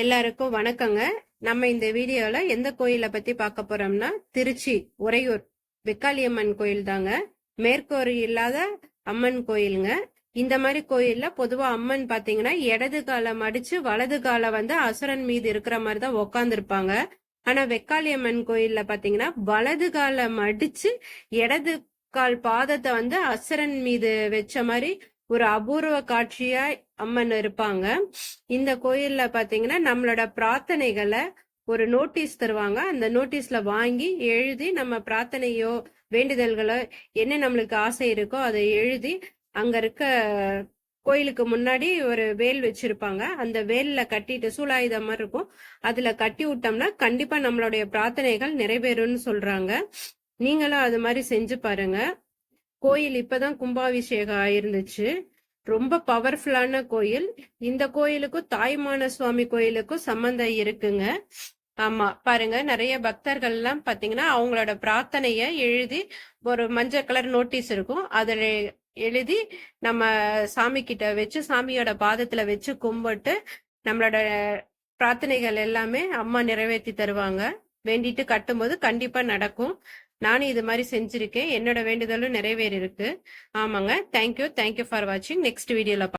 எல்லாருக்கும் வணக்கங்க. நம்ம இந்த வீடியோல எந்த கோயிலை பத்தி பார்க்க போறோம்னா திருச்சி உறையூர் வெக்காளியம்மன் கோயில் தாங்க. மேற்கோறு இல்லாத அம்மன் கோயிலுங்க. இந்த மாதிரி கோயில்ல பொதுவா அம்மன் பாத்தீங்கன்னா இடது காலை மடிச்சு வலது காலை வந்து அசுரன் மீது இருக்கிற மாதிரி தான் உக்காந்துருப்பாங்க. ஆனா வெக்காளியம்மன் கோயில்ல பாத்தீங்கன்னா வலது காலை மடிச்சு இடது கால் பாதத்தை வந்து அசுரன் மீது வச்ச மாதிரி ஒரு அபூர்வ காட்சியா அம்மன் இருப்பாங்க. இந்த கோயில்ல பாத்தீங்கன்னா நம்மளோட பிரார்த்தனைகளை ஒரு நோட்டீஸ் தருவாங்க. அந்த நோட்டீஸ்ல வாங்கி எழுதி நம்ம பிரார்த்தனையோ வேண்டுதல்களோ என்ன நம்மளுக்கு ஆசை இருக்கோ அதை எழுதி அங்க இருக்க கோயிலுக்கு முன்னாடி ஒரு வேல் வச்சிருப்பாங்க. அந்த வேல்ல கட்டிட்டு சூலாயுதம் மாதிரி இருக்கும். அதுல கட்டி விட்டோம்னா கண்டிப்பா நம்மளுடைய பிரார்த்தனைகள் நிறைவேறும்னு சொல்றாங்க. நீங்களும் அது மாதிரி செஞ்சு பாருங்க. கோயில் இப்பதான் கும்பாபிஷேகம் ஆயிருந்துச்சு. ரொம்ப பவர்ஃபுல்லான கோயில். இந்த கோயிலுக்கும் தாய்மான சுவாமி கோயிலுக்கும் சம்பந்தம் இருக்குங்க. ஆமா பாருங்க நிறைய பக்தர்கள் எல்லாம் பாத்தீங்கன்னா அவங்களோட பிரார்த்தனைய எழுதி ஒரு மஞ்சள் கலர் நோட்டீஸ் இருக்கும். அதுல எழுதி நம்ம சாமி கிட்ட வச்சு சாமியோட பாதத்துல வச்சு கும்பிட்டு நம்மளோட பிரார்த்தனைகள் எல்லாமே அம்மா நிறைவேற்றி தருவாங்க. வேண்டிட்டு கட்டும்போது கண்டிப்பா நடக்கும். நானும் இது மாதிரி செஞ்சிருக்கேன். என்னோட வேண்டுதலும் நிறைவேறி இருக்கு ஆமாங்க thank you thank you for வாட்சிங் நெக்ஸ்ட் வீடியோல